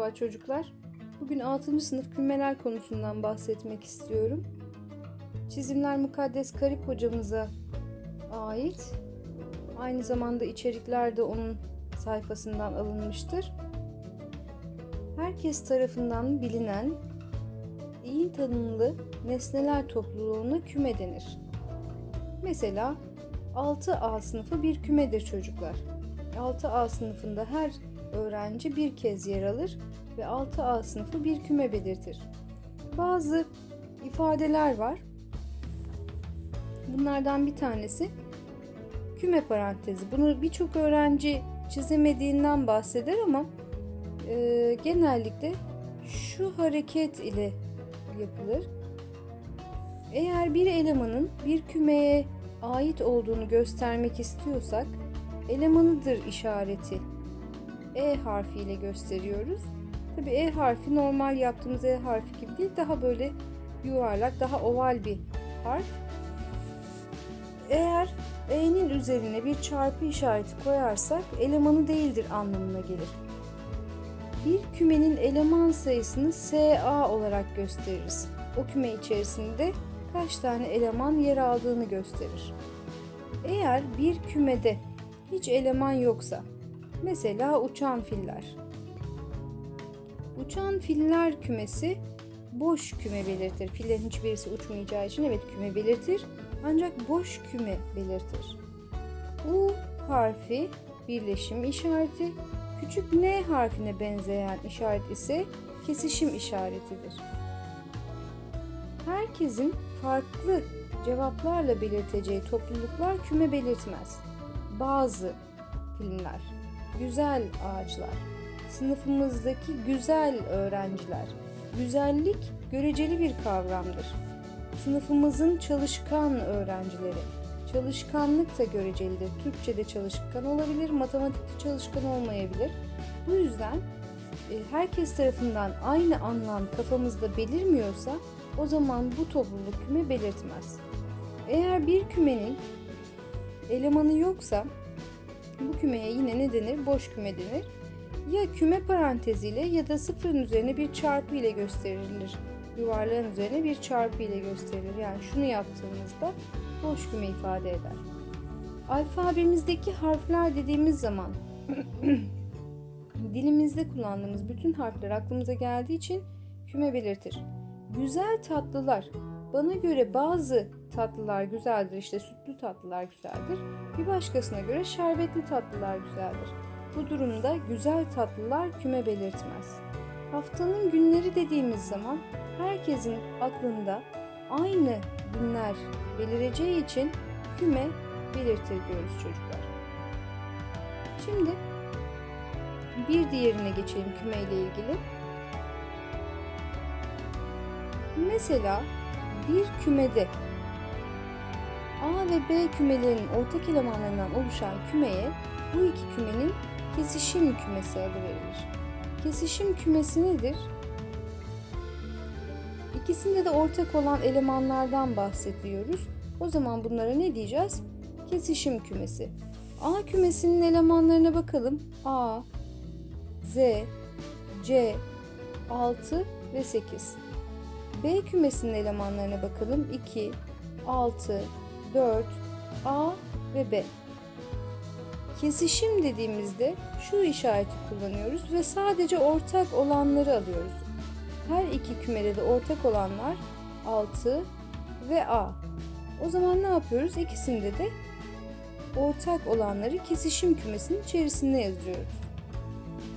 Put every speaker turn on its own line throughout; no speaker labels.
Merhaba çocuklar. Bugün 6. sınıf kümeler konusundan bahsetmek istiyorum. Çizimler Mukaddes Karip hocamıza ait. Aynı zamanda içerikler de onun sayfasından alınmıştır. Herkes tarafından bilinen iyi tanımlı nesneler topluluğuna küme denir. Mesela 6A sınıfı bir kümedir çocuklar. 6A sınıfında her öğrenci bir kez yer alır ve 6A sınıfı bir küme belirtir. Bazı ifadeler var. Bunlardan bir tanesi küme parantezi. Bunu birçok öğrenci çizemediğinden bahseder ama e, genellikle şu hareket ile yapılır. Eğer bir elemanın bir kümeye ait olduğunu göstermek istiyorsak elemanıdır işareti E harfiyle gösteriyoruz. Tabi E harfi normal yaptığımız E harfi gibi değil daha böyle yuvarlak daha oval bir harf. Eğer E'nin üzerine bir çarpı işareti koyarsak elemanı değildir anlamına gelir. Bir kümenin eleman sayısını SA olarak gösteririz. O küme içerisinde kaç tane eleman yer aldığını gösterir. Eğer bir kümede hiç eleman yoksa, mesela uçan filler. Uçan filler kümesi boş küme belirtir. Fillerin hiçbirisi uçmayacağı için evet küme belirtir. Ancak boş küme belirtir. U harfi birleşim işareti, küçük N harfine benzeyen işaret ise kesişim işaretidir. Herkesin farklı cevaplarla belirteceği topluluklar küme belirtmez. Bazı filmler, güzel ağaçlar, sınıfımızdaki güzel öğrenciler. Güzellik göreceli bir kavramdır. Sınıfımızın çalışkan öğrencileri. Çalışkanlık da görecelidir. Türkçe'de çalışkan olabilir, matematikte çalışkan olmayabilir. Bu yüzden e, herkes tarafından aynı anlam kafamızda belirmiyorsa o zaman bu topluluk küme belirtmez. Eğer bir kümenin elemanı yoksa bu kümeye yine ne denir? Boş küme denir. Ya küme paranteziyle ya da sıfırın üzerine bir çarpı ile gösterilir. Yuvarlağın üzerine bir çarpı ile gösterilir. Yani şunu yaptığımızda boş küme ifade eder. Alfabemizdeki harfler dediğimiz zaman dilimizde kullandığımız bütün harfler aklımıza geldiği için küme belirtir. Güzel tatlılar. Bana göre bazı tatlılar güzeldir. İşte sütlü tatlılar güzeldir. Bir başkasına göre şerbetli tatlılar güzeldir. Bu durumda güzel tatlılar küme belirtmez. Haftanın günleri dediğimiz zaman herkesin aklında aynı günler belireceği için küme belirtir diyoruz çocuklar. Şimdi bir diğerine geçelim küme ile ilgili. Mesela bir kümede A ve B kümelerinin ortak elemanlarından oluşan kümeye bu iki kümenin kesişim kümesi adı verilir. Kesişim kümesi nedir? İkisinde de ortak olan elemanlardan bahsediyoruz. O zaman bunlara ne diyeceğiz? Kesişim kümesi. A kümesinin elemanlarına bakalım. A, Z, C, 6 ve 8. B kümesinin elemanlarına bakalım. 2, 6, 4, A ve B. Kesişim dediğimizde şu işareti kullanıyoruz ve sadece ortak olanları alıyoruz. Her iki kümede de ortak olanlar 6 ve A. O zaman ne yapıyoruz? İkisinde de ortak olanları kesişim kümesinin içerisine yazıyoruz.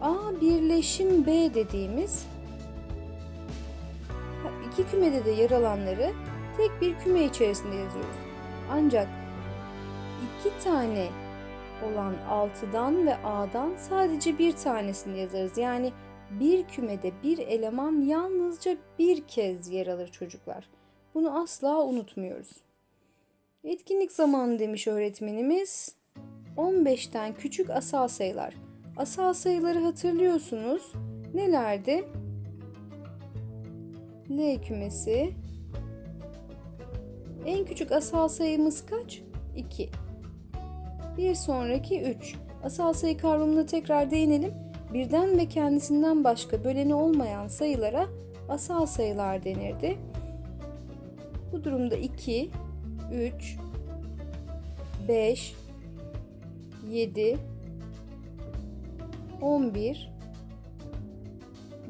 A birleşim B dediğimiz iki kümede de yer alanları tek bir küme içerisinde yazıyoruz. Ancak iki tane olan 6'dan ve A'dan sadece bir tanesini yazarız. Yani bir kümede bir eleman yalnızca bir kez yer alır çocuklar. Bunu asla unutmuyoruz. Etkinlik zamanı demiş öğretmenimiz. 15'ten küçük asal sayılar. Asal sayıları hatırlıyorsunuz. Nelerdi? L kümesi. En küçük asal sayımız kaç? 2. Bir sonraki 3. Asal sayı kavramına tekrar değinelim. birden ve kendisinden başka böleni olmayan sayılara asal sayılar denirdi. Bu durumda 2, 3, 5, 7, 11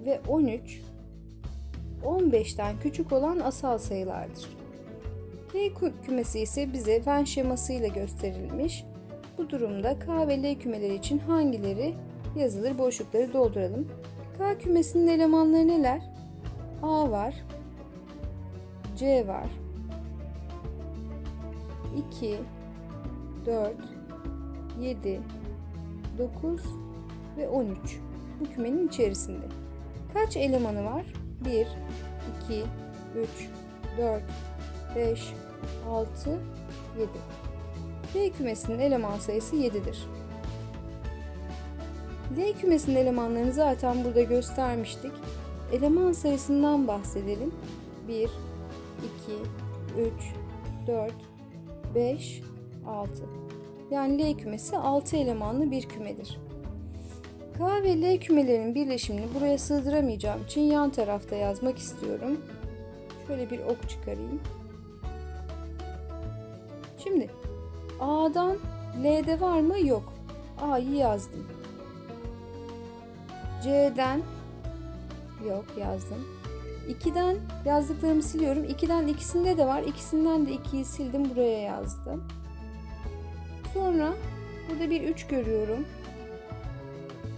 ve 13 15'ten küçük olan asal sayılardır. K kü- kümesi ise bize Venn şemasıyla gösterilmiş. Bu durumda K ve L kümeleri için hangileri yazılır boşlukları dolduralım. K kümesinin elemanları neler? A var. C var. 2 4 7 9 ve 13 bu kümenin içerisinde. Kaç elemanı var? 1 2 3 4 5 6 7 L kümesinin eleman sayısı 7'dir. L kümesinin elemanlarını zaten burada göstermiştik. Eleman sayısından bahsedelim. 1, 2, 3, 4, 5, 6. Yani L kümesi 6 elemanlı bir kümedir. K ve L kümelerinin birleşimini buraya sığdıramayacağım için yan tarafta yazmak istiyorum. Şöyle bir ok çıkarayım. A'dan L'de var mı? Yok. A'yı yazdım. C'den yok yazdım. 2'den yazdıklarımı siliyorum. 2'den ikisinde de var. İkisinden de 2'yi sildim. Buraya yazdım. Sonra burada bir 3 görüyorum.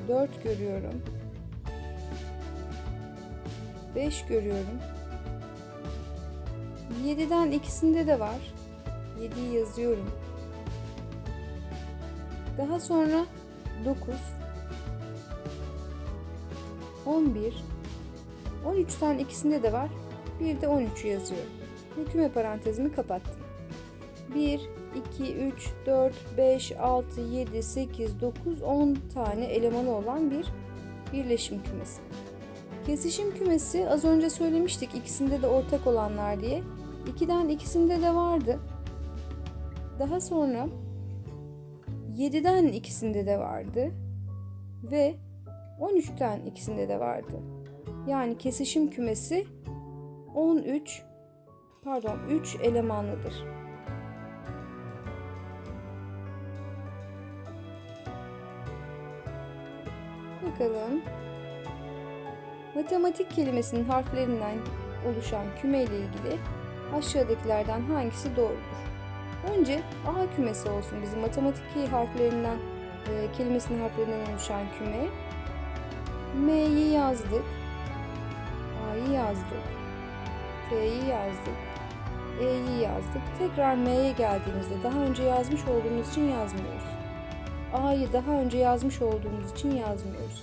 4 görüyorum. 5 görüyorum. 7'den ikisinde de var. 7'yi yazıyorum. Daha sonra 9 11 13'ten ikisinde de var. Bir de 13'ü yazıyorum. Ve küme parantezimi kapattım. 1 2 3 4 5 6 7 8 9 10 tane elemanı olan bir birleşim kümesi. Kesişim kümesi az önce söylemiştik ikisinde de ortak olanlar diye. 2'den ikisinde de vardı. Daha sonra 7'den ikisinde de vardı ve 13'ten ikisinde de vardı. Yani kesişim kümesi 13 pardon 3 elemanlıdır. Bakalım. Matematik kelimesinin harflerinden oluşan küme ile ilgili aşağıdakilerden hangisi doğrudur? Önce A kümesi olsun bizim matematik harflerinden e, kelimesinin harflerinden oluşan küme. M'yi yazdık. A'yı yazdık. T'yi yazdık. E'yi yazdık. Tekrar M'ye geldiğimizde daha önce yazmış olduğumuz için yazmıyoruz. A'yı daha önce yazmış olduğumuz için yazmıyoruz.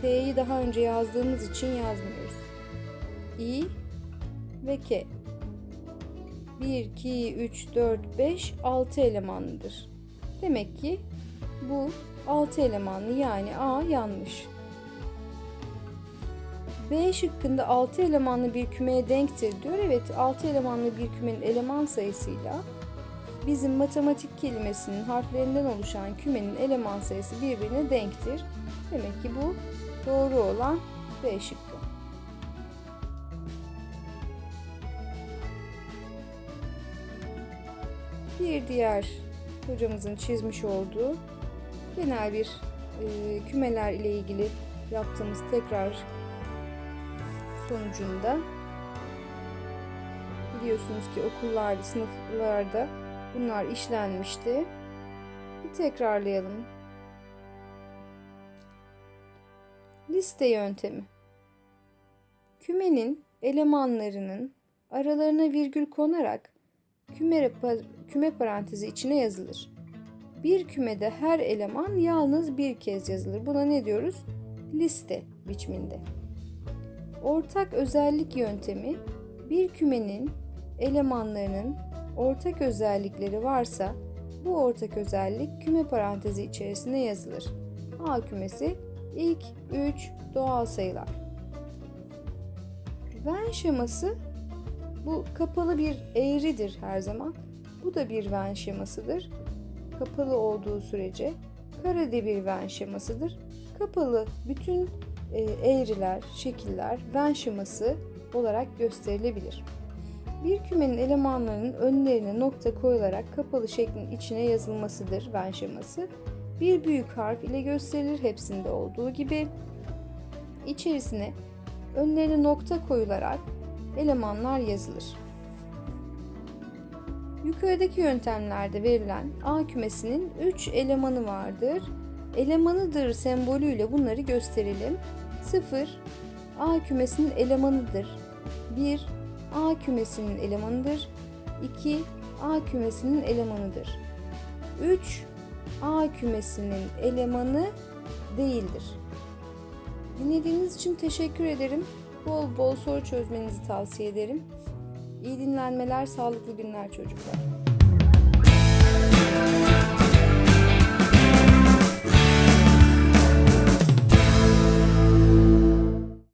T'yi daha önce yazdığımız için yazmıyoruz. İ ve K. 1, 2, 3, 4, 5, 6 elemanlıdır. Demek ki bu 6 elemanlı yani A yanlış. B şıkkında 6 elemanlı bir kümeye denktir diyor. Evet 6 elemanlı bir kümenin eleman sayısıyla bizim matematik kelimesinin harflerinden oluşan kümenin eleman sayısı birbirine denktir. Demek ki bu doğru olan B şıkkı. Bir diğer hocamızın çizmiş olduğu genel bir e, kümeler ile ilgili yaptığımız tekrar sonucunda biliyorsunuz ki okullarda, sınıflarda bunlar işlenmişti. Bir tekrarlayalım. Liste yöntemi. Kümenin elemanlarının aralarına virgül konarak küme, parantezi içine yazılır. Bir kümede her eleman yalnız bir kez yazılır. Buna ne diyoruz? Liste biçiminde. Ortak özellik yöntemi bir kümenin elemanlarının ortak özellikleri varsa bu ortak özellik küme parantezi içerisine yazılır. A kümesi ilk 3 doğal sayılar. Venn şeması bu kapalı bir eğridir her zaman. Bu da bir Venn şemasıdır. Kapalı olduğu sürece karede bir Venn şemasıdır. kapalı bütün e, eğriler, şekiller Venn şeması olarak gösterilebilir. Bir kümenin elemanlarının önlerine nokta koyularak kapalı şeklin içine yazılmasıdır Venn şeması. Bir büyük harf ile gösterilir hepsinde olduğu gibi. İçerisine önlerine nokta koyularak elemanlar yazılır. Yukarıdaki yöntemlerde verilen A kümesinin 3 elemanı vardır. Elemanıdır sembolüyle bunları gösterelim. 0 A kümesinin elemanıdır. 1 A kümesinin elemanıdır. 2 A kümesinin elemanıdır. 3 A kümesinin elemanı değildir. Dinlediğiniz için teşekkür ederim. Bol bol soru çözmenizi tavsiye ederim. İyi dinlenmeler, sağlıklı günler çocuklar.